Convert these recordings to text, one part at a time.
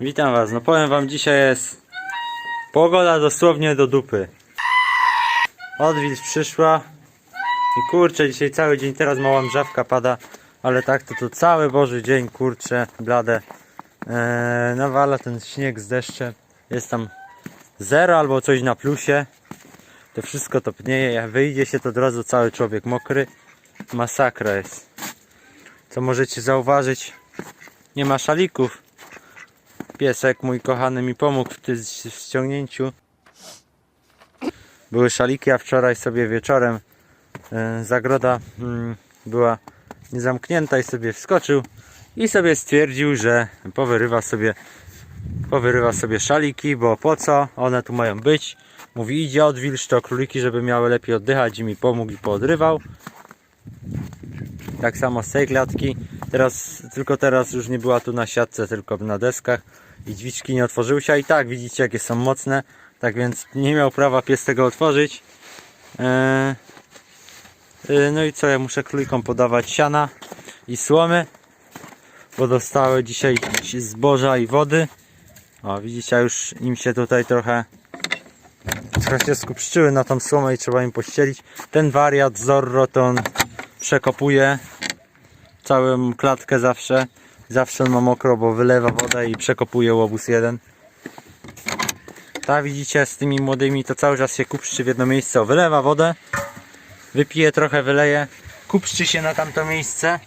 Witam was, no powiem wam dzisiaj jest pogoda dosłownie do dupy. Odwilż przyszła i kurczę dzisiaj cały dzień, teraz mała mrzawka pada, ale tak to to cały boży dzień, kurczę, blade. Eee, nawala ten śnieg z deszczem, jest tam zero albo coś na plusie. To wszystko topnieje, jak wyjdzie się to od razu cały człowiek mokry. Masakra jest. Co możecie zauważyć, nie ma szalików. Piesek mój kochany mi pomógł w tym ściągnięciu. Były szaliki, a wczoraj sobie wieczorem e, zagroda mm, była niezamknięta i sobie wskoczył i sobie stwierdził, że powyrywa sobie powyrywa sobie szaliki, bo po co? One tu mają być. Mówi idzie odwilż to króliki, żeby miały lepiej oddychać i mi pomógł i poodrywał. Tak samo z tej klatki. Teraz, tylko teraz już nie była tu na siatce, tylko na deskach i drzwiczki nie otworzyły się. A I tak widzicie jakie są mocne. Tak więc nie miał prawa pies tego otworzyć. Eee, yy, no i co, ja muszę królikom podawać siana i słomy, bo dostały dzisiaj zboża i wody. O, widzicie, już im się tutaj trochę trochę się skupszczyły na tą słomę i trzeba im pościelić. Ten wariat Zorro to on przekopuje całą klatkę zawsze. Zawsze on ma mokro, bo wylewa wodę i przekopuje łobuz jeden. Ta widzicie z tymi młodymi to cały czas się kupszczy w jedno miejsce. O, wylewa wodę, wypije trochę, wyleje, kupszczy się na tamto miejsce.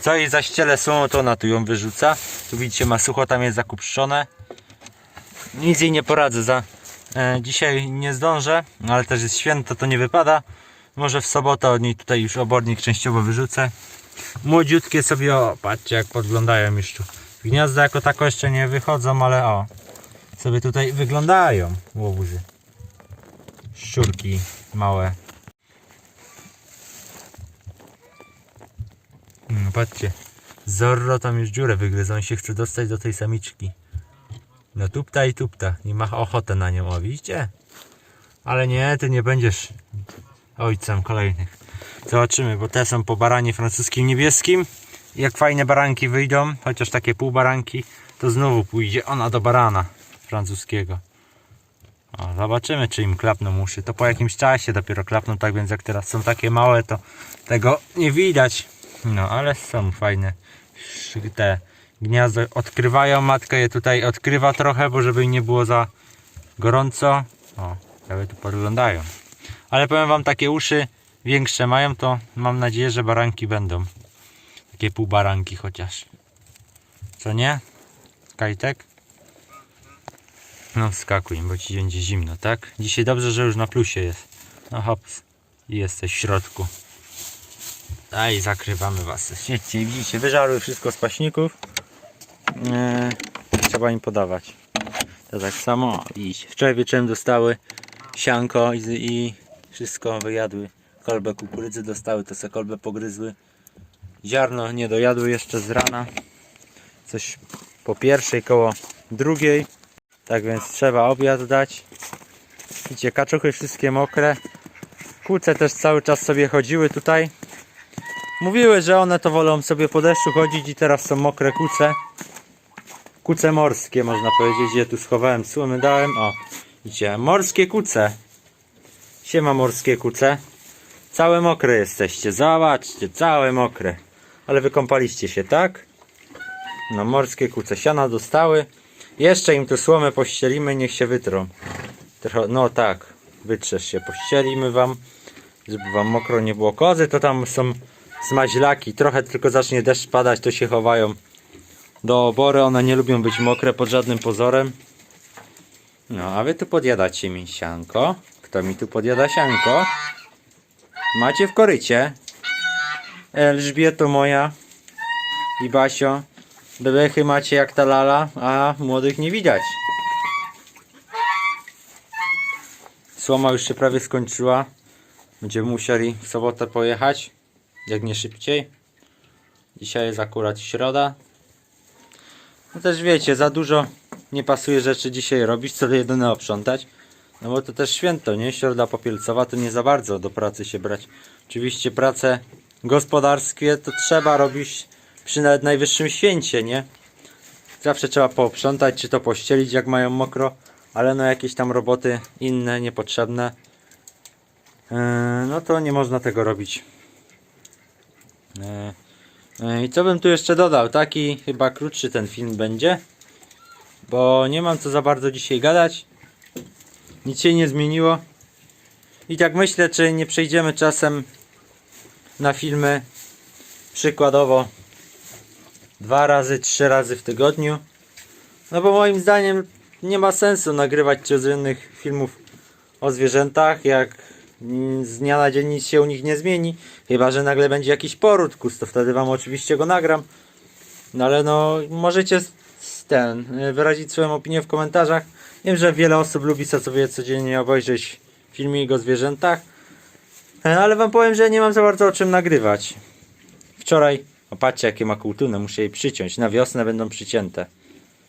Co jej za ściele są, to ona tu ją wyrzuca. Tu widzicie ma sucho, tam jest zakupszczone. Nic jej nie poradzę za e, dzisiaj nie zdążę, ale też jest święto, to nie wypada. Może w sobotę od niej tutaj już obornik częściowo wyrzucę. Młodziutkie sobie, o, patrzcie jak podglądają już tu. Gniazda jako tako jeszcze nie wychodzą, ale o, sobie tutaj wyglądają łobuzy. Szczurki małe. No patrzcie, Zorro tam już dziurę wygryzł, on się chce dostać do tej samiczki. No tupta i tupta. I ma ochotę na nią, o widzicie? Ale nie, ty nie będziesz ojcem kolejnych. Zobaczymy, bo te są po baranie francuskim niebieskim. Jak fajne baranki wyjdą, chociaż takie pół baranki, to znowu pójdzie ona do barana francuskiego. O, zobaczymy, czy im klapną uszy. To po jakimś czasie dopiero klapną, tak więc jak teraz są takie małe, to tego nie widać. No, ale są fajne. Te gniazdo odkrywają. Matka je tutaj odkrywa trochę, bo żeby nie było za gorąco. O, prawie tu podglądają. Ale powiem wam, takie uszy większe mają, to mam nadzieję, że baranki będą. Takie pół baranki chociaż. Co nie? Kajtek? No wskakuj, bo ci będzie zimno, tak? Dzisiaj dobrze, że już na plusie jest. No hops. I jesteś w środku. Daj, zakrywamy was. Siedźcie, widzicie, wyżarły wszystko z paśników. Eee, trzeba im podawać. To tak samo, widzicie, wczoraj wieczorem dostały sianko i, i wszystko wyjadły. Kolbę kukurydzy dostały, to se kolbę pogryzły. Ziarno nie dojadły jeszcze z rana. Coś po pierwszej, koło drugiej. Tak więc trzeba obiad dać. Widzicie, kaczuchy wszystkie mokre. Kuce też cały czas sobie chodziły tutaj. Mówiły, że one to wolą sobie po deszczu chodzić i teraz są mokre kuce. Kuce morskie można powiedzieć. Ja tu schowałem słomy, dałem. O, widzicie, morskie kuce. Siema morskie kuce. Całe mokre jesteście. Zobaczcie, całe mokre. Ale wykąpaliście się, tak? No morskie kuce. Siana dostały. Jeszcze im tu słomę pościelimy, niech się wytrą. Trochę, no tak, wytrzesz się. Pościelimy wam, żeby wam mokro nie było. Kozy to tam są smaźlaki. Trochę tylko zacznie deszcz padać, to się chowają do obory. One nie lubią być mokre pod żadnym pozorem. No, a wy tu podjadacie mi sianko. Kto mi tu podjada sianko? Macie w korycie. Elżbieto moja i Basio. Bebechy macie jak ta lala, a młodych nie widać. Słoma już się prawie skończyła. Będziemy musieli w sobotę pojechać, jak nie szybciej. Dzisiaj jest akurat środa. No też wiecie, za dużo nie pasuje rzeczy dzisiaj robić, co jedyne oprzątać. No bo to też święto, nie? Środa popielcowa to nie za bardzo do pracy się brać. Oczywiście pracę gospodarskie to trzeba robić przy nawet najwyższym święcie, nie? Zawsze trzeba pooprzątać, czy to pościelić jak mają mokro, ale no jakieś tam roboty inne, niepotrzebne. Yy, no to nie można tego robić. Yy, yy, I co bym tu jeszcze dodał? Taki chyba krótszy ten film będzie. Bo nie mam co za bardzo dzisiaj gadać. Nic się nie zmieniło. I tak myślę, czy nie przejdziemy czasem na filmy przykładowo dwa razy, trzy razy w tygodniu. No bo moim zdaniem nie ma sensu nagrywać codziennych filmów o zwierzętach, jak z dnia na dzień nic się u nich nie zmieni. Chyba, że nagle będzie jakiś poród kus, to wtedy wam oczywiście go nagram. No ale no, możecie ten, y, wyrazić swoją opinię w komentarzach. Wiem, że wiele osób lubi sobie codziennie obejrzeć filmik o zwierzętach. E, Ale wam powiem, że nie mam za bardzo o czym nagrywać. Wczoraj, o jakie ma kultuny, muszę jej przyciąć. Na wiosnę będą przycięte.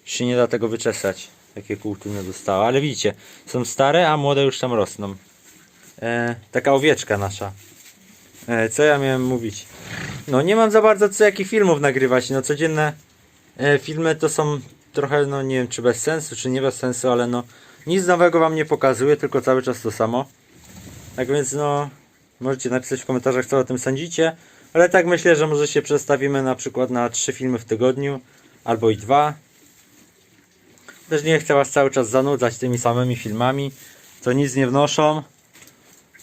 Już się nie da tego wyczesać. Jakie kultuny dostała. Ale widzicie, są stare, a młode już tam rosną. E, taka owieczka nasza. E, co ja miałem mówić? No nie mam za bardzo co jakich filmów nagrywać. No codzienne filmy to są trochę, no nie wiem czy bez sensu, czy nie bez sensu, ale no nic nowego wam nie pokazuję, tylko cały czas to samo. Tak więc no możecie napisać w komentarzach co o tym sądzicie. Ale tak myślę, że może się przestawimy na przykład na trzy filmy w tygodniu albo i dwa. Też nie chcę was cały czas zanudzać tymi samymi filmami, co nic nie wnoszą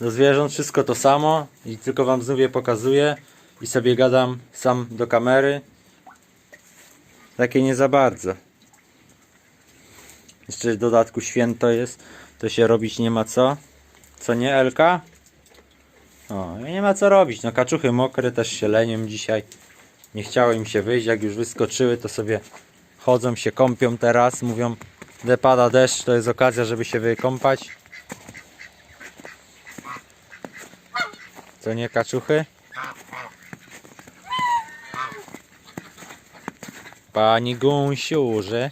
do zwierząt, wszystko to samo i tylko wam znów je pokazuję i sobie gadam sam do kamery. Takie nie za bardzo. Jeszcze w dodatku święto jest, to się robić nie ma co. Co nie, Elka? O, nie ma co robić. No kaczuchy mokre też się lenią dzisiaj. Nie chciało im się wyjść, jak już wyskoczyły, to sobie chodzą, się kąpią teraz. Mówią, że pada deszcz, to jest okazja, żeby się wykąpać. Co nie, kaczuchy? Pani Gąsiurze.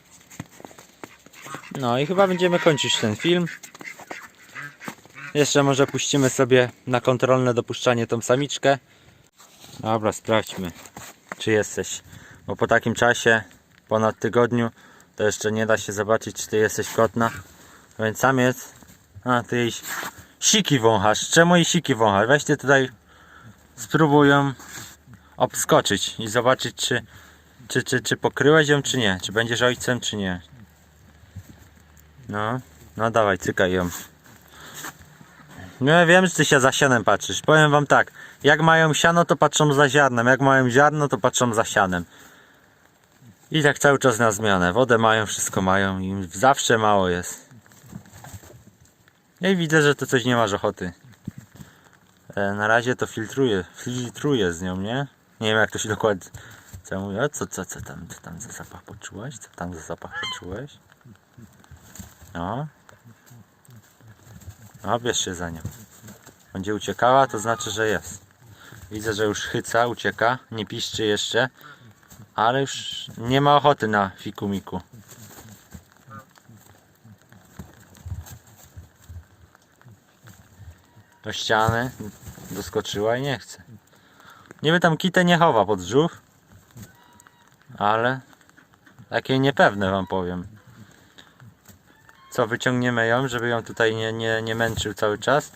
No i chyba będziemy kończyć ten film. Jeszcze może puścimy sobie na kontrolne dopuszczanie tą samiczkę. Dobra, sprawdźmy, czy jesteś. Bo po takim czasie, ponad tygodniu, to jeszcze nie da się zobaczyć, czy ty jesteś kotna. Więc samiec. A, ty jej siki wąchasz. Czemu jej siki wąchasz? Weź ty tutaj spróbuj ją obskoczyć i zobaczyć, czy, czy, czy, czy pokryłeś ją, czy nie. Czy będziesz ojcem, czy nie. No, no dawaj, cykaj ją. No ja wiem, że ty się za sianem patrzysz. Powiem wam tak, jak mają siano, to patrzą za ziarnem, jak mają ziarno, to patrzą za sianem. I tak cały czas na zmianę. Wodę mają, wszystko mają i zawsze mało jest. Ja widzę, że to coś nie masz ochoty. E, na razie to filtruję, filtruję z nią, nie? Nie wiem jak to się dokładnie... Co ja mówię? A co, co, co tam, co tam za zapach poczułeś? Co tam za zapach poczułeś? No. No, bierz się za nią. Będzie uciekała, to znaczy, że jest. Widzę, że już chyca, ucieka. Nie piszczy jeszcze. Ale już nie ma ochoty na fikumiku. Do ściany doskoczyła i nie chce. Niby tam kitę nie chowa pod brzuch. Ale takie niepewne wam powiem. Co, wyciągniemy ją, żeby ją tutaj nie, nie, nie męczył cały czas.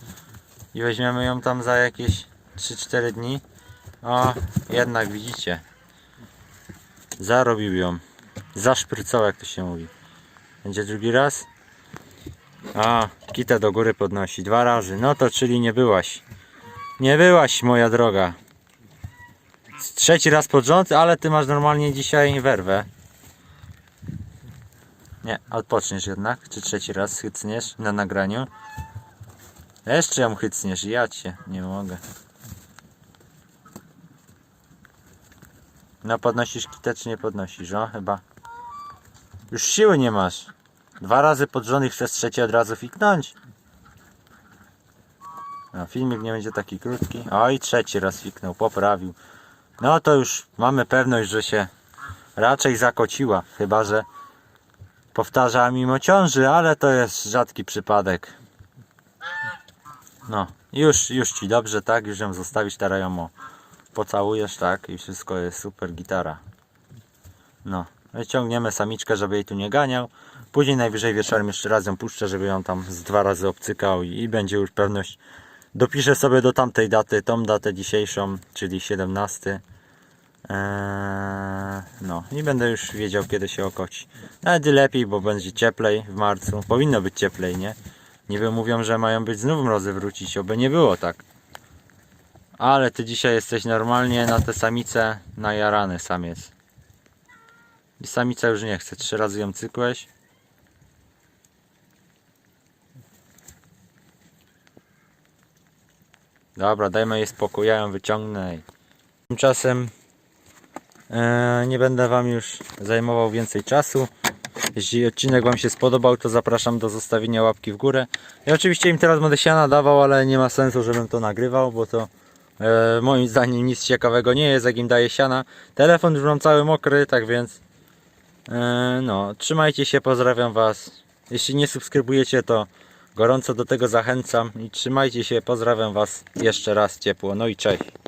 I weźmiemy ją tam za jakieś 3-4 dni. O, jednak widzicie. Zarobił ją. Zaszprycał, jak to się mówi. Będzie drugi raz? A, kitę do góry podnosi. Dwa razy. No to czyli nie byłaś. Nie byłaś, moja droga. Trzeci raz pod rząd, ale ty masz normalnie dzisiaj werwę. Nie, odpoczniesz jednak. Czy trzeci raz chycniesz na nagraniu? Jeszcze ją chycniesz, ja cię nie mogę. No podnosisz kitę czy nie podnosisz? O, chyba. Już siły nie masz. Dwa razy pod rząd i chcesz trzeci od razu fiknąć. No, filmik nie będzie taki krótki. O i trzeci raz fiknął, poprawił. No to już mamy pewność, że się raczej zakociła. Chyba, że powtarza mimo ciąży, ale to jest rzadki przypadek. No, już, już ci dobrze, tak? Już ją zostawić, teraz ją pocałujesz, tak? I wszystko jest super gitara. No, Wyciągniemy samiczkę, żeby jej tu nie ganiał. Później najwyżej wieczorem jeszcze raz ją puszczę, żeby ją tam z dwa razy obcykał i, i będzie już pewność. Dopiszę sobie do tamtej daty, tą datę dzisiejszą, czyli 17. Eee, no i będę już wiedział kiedy się okoci. Nawet lepiej, bo będzie cieplej w marcu. Powinno być cieplej, nie? Niby mówią, że mają być znów mrozy wrócić, oby nie było tak. Ale ty dzisiaj jesteś normalnie na te samice najarany samiec. I samica już nie chce. Trzy razy ją cykłeś. Dobra, dajmy jej spokój, ja ją wyciągnę. Tymczasem nie będę Wam już zajmował więcej czasu. Jeśli odcinek Wam się spodobał, to zapraszam do zostawienia łapki w górę. Ja oczywiście im teraz będę siana dawał, ale nie ma sensu, żebym to nagrywał, bo to e, moim zdaniem nic ciekawego nie jest, jak im daję siana. Telefon już mam cały mokry, tak więc e, no, trzymajcie się, pozdrawiam Was. Jeśli nie subskrybujecie, to gorąco do tego zachęcam i trzymajcie się, pozdrawiam Was jeszcze raz ciepło. No i cześć.